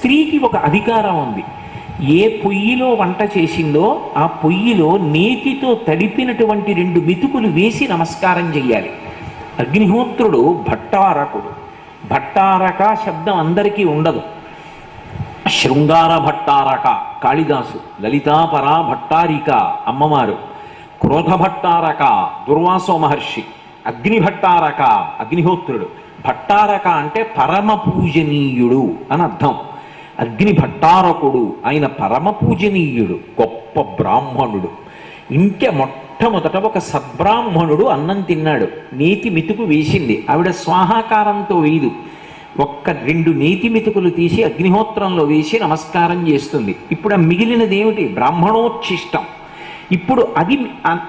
స్త్రీకి ఒక అధికారం ఉంది. ఏ పొయ్యిలో వంట చేసిందో ఆ పొయ్యిలో నేతితో తడిపినటువంటి రెండు మెతుకులు వేసి నమస్కారం చెయ్యాలి. అగ్నిహోత్రుడు భట్టారకుడు. భట్టారక శబ్దం అందరికీ ఉండదు. శృంగార భట్టారక కాళిదాసు లలితాపరా భట్టారిక అమ్మవారు క్రోధ భట్టారక దుర్వాసో మహర్షి అగ్ని భట్టారక అగ్నిహోత్రుడు. భట్టారక అంటే పరమ పూజనీయుడు అని అర్థం అగ్ని భట్టారకుడు ఆయన పరమ పూజనీయుడు గొప్ప బ్రాహ్మణుడు. ఇంకే మొట్టమొదట ఒక సద్బ్రాహ్మణుడు అన్నం తిన్నాడు. నేతి మితుకు వేసింది. ఆవిడ స్వాహాకారంతో వేయదు ఒక్క రెండు నీతి మెతుకులు తీసి అగ్నిహోత్రంలో వేసి నమస్కారం చేస్తుంది. ఇప్పుడు ఆ మిగిలినది ఏమిటి బ్రాహ్మణోచ్ఛిష్టం. ఇప్పుడు అది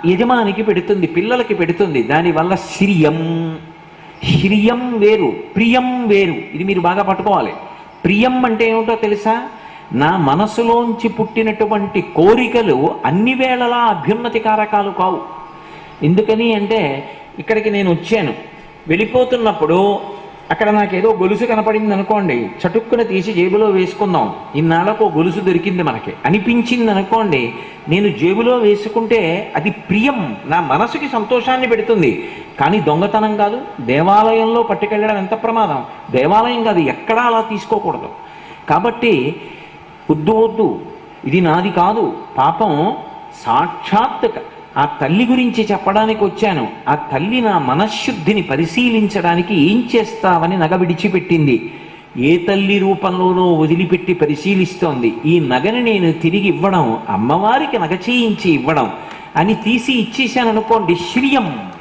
యజమానికి పెడుతుంది పిల్లలకి పెడుతుంది. దానివల్ల శ్రియం. శ్రియం వేరు ప్రియం వేరు. ఇది మీరు బాగా పట్టుకోవాలి. ప్రియం అంటే ఏమిటో తెలుసా? నా మనసులోంచి పుట్టినటువంటి కోరికలు అన్ని వేళలా అభ్యున్నతి కారకాలు కావు. ఎందుకని అంటే ఇక్కడికి నేను వచ్చాను. వెళ్ళిపోతున్నప్పుడు అక్కడ నాకేదో గొలుసు కనపడింది అనుకోండి. చటుక్కున తీసి జేబులో వేసుకుందాం. ఇన్నాళ్ళకు గొలుసు దొరికింది మనకి. అనిపించింది అనుకోండి. నేను జేబులో వేసుకుంటే అది ప్రియం. నా మనసుకి సంతోషాన్ని పెడుతుంది. కానీ దొంగతనం కాదు. దేవాలయంలో పట్టుకెళ్ళడం ఎంత ప్రమాదం? దేవాలయం కాదు ఎక్కడా అలా తీసుకోకూడదు. కాబట్టి వద్దు వద్దు. ఇది నాది కాదు. పాపం సాక్షాత్ ఆ తల్లి గురించి చెప్పడానికి వచ్చాను. ఆ తల్లి నా మనశ్శుద్ధిని పరిశీలించడానికి ఏం చేస్తావని నగ విడిచిపెట్టింది. ఏ తల్లి రూపంలోనో వదిలిపెట్టి పరిశీలిస్తోంది. ఈ నగని నేను తిరిగి ఇవ్వడం అమ్మవారికి నగ చేయించి ఇవ్వడం అని తీసి ఇచ్చేశాను అనుకోండి శ్రియం.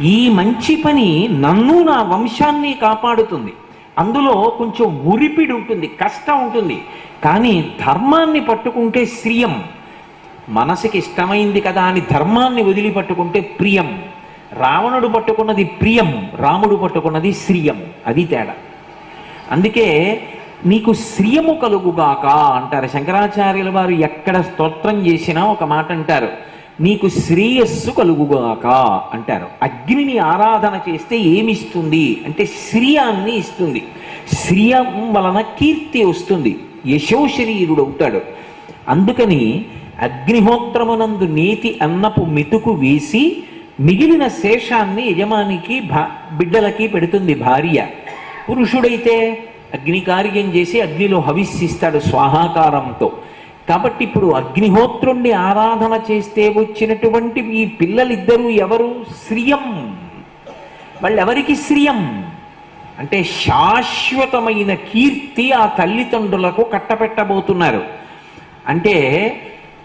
ఈ మంచి పని నన్ను నా వంశాన్ని కాపాడుతుంది. అందులో కొంచెం ఉరిపిడి ఉంటుంది కష్టం ఉంటుంది. కానీ ధర్మాన్ని పట్టుకుంటే శ్రియం. మనసుకి ఇష్టమైంది కదా అని ధర్మాన్ని వదిలి పట్టుకుంటే ప్రియం. రావణుడు పట్టుకున్నది ప్రియం రాముడు పట్టుకున్నది శ్రియం. అది తేడా. అందుకే నీకు శ్రియము కలుగుగాక అంటారు. శంకరాచార్యుల వారు ఎక్కడ స్తోత్రం చేసినా ఒక మాట అంటారు. నీకు శ్రేయస్సు కలుగుగాక అంటారు. అగ్నిని ఆరాధన చేస్తే ఏమిస్తుంది? అంటే శ్రియాన్ని ఇస్తుంది. శ్రియం వలన కీర్తి వస్తుంది. యశోశరీరుడు అవుతాడు. అందుకని అగ్నిహోత్రమునందు నీతి అన్నపు మెతుకు వేసి మిగిలిన శేషాన్ని యజమానికి భా బిడ్డలకి పెడుతుంది భార్య. పురుషుడైతే అగ్ని కార్యం చేసి అగ్నిలో హవిస్సిస్తాడు స్వాహాకారంతో. కాబట్టి ఇప్పుడు అగ్నిహోత్రుణ్ణి ఆరాధన చేస్తే వచ్చినటువంటి ఈ పిల్లలిద్దరూ ఎవరు? శ్రియం. వాళ్ళెవరికి శ్రియం? అంటే శాశ్వతమైన కీర్తి ఆ తల్లిదండ్రులకు కట్టపెట్టబోతున్నారు. అంటే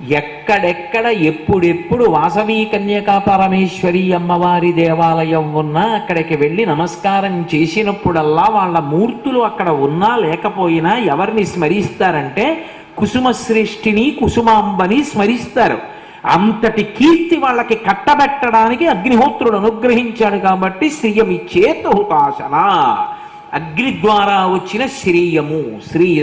ఎక్కడెక్కడ ఎప్పుడెప్పుడు వాసవి కన్యకా పరమేశ్వరి అమ్మవారి దేవాలయం ఉన్నా అక్కడికి వెళ్ళి నమస్కారం చేసినప్పుడల్లా వాళ్ళ మూర్తులు అక్కడ ఉన్నా లేకపోయినా ఎవరిని స్మరిస్తారంటే కుసుమశ్రేష్ఠిని కుసుమాంబని స్మరిస్తారు. అంతటి కీర్తి వాళ్ళకి కట్టబెట్టడానికి అగ్నిహోత్రుడు అనుగ్రహించాడు కాబట్టి శ్రీయమిచ్చేత హుతాశన అగ్ని ద్వారా వచ్చిన శ్రీయము శ్రీయ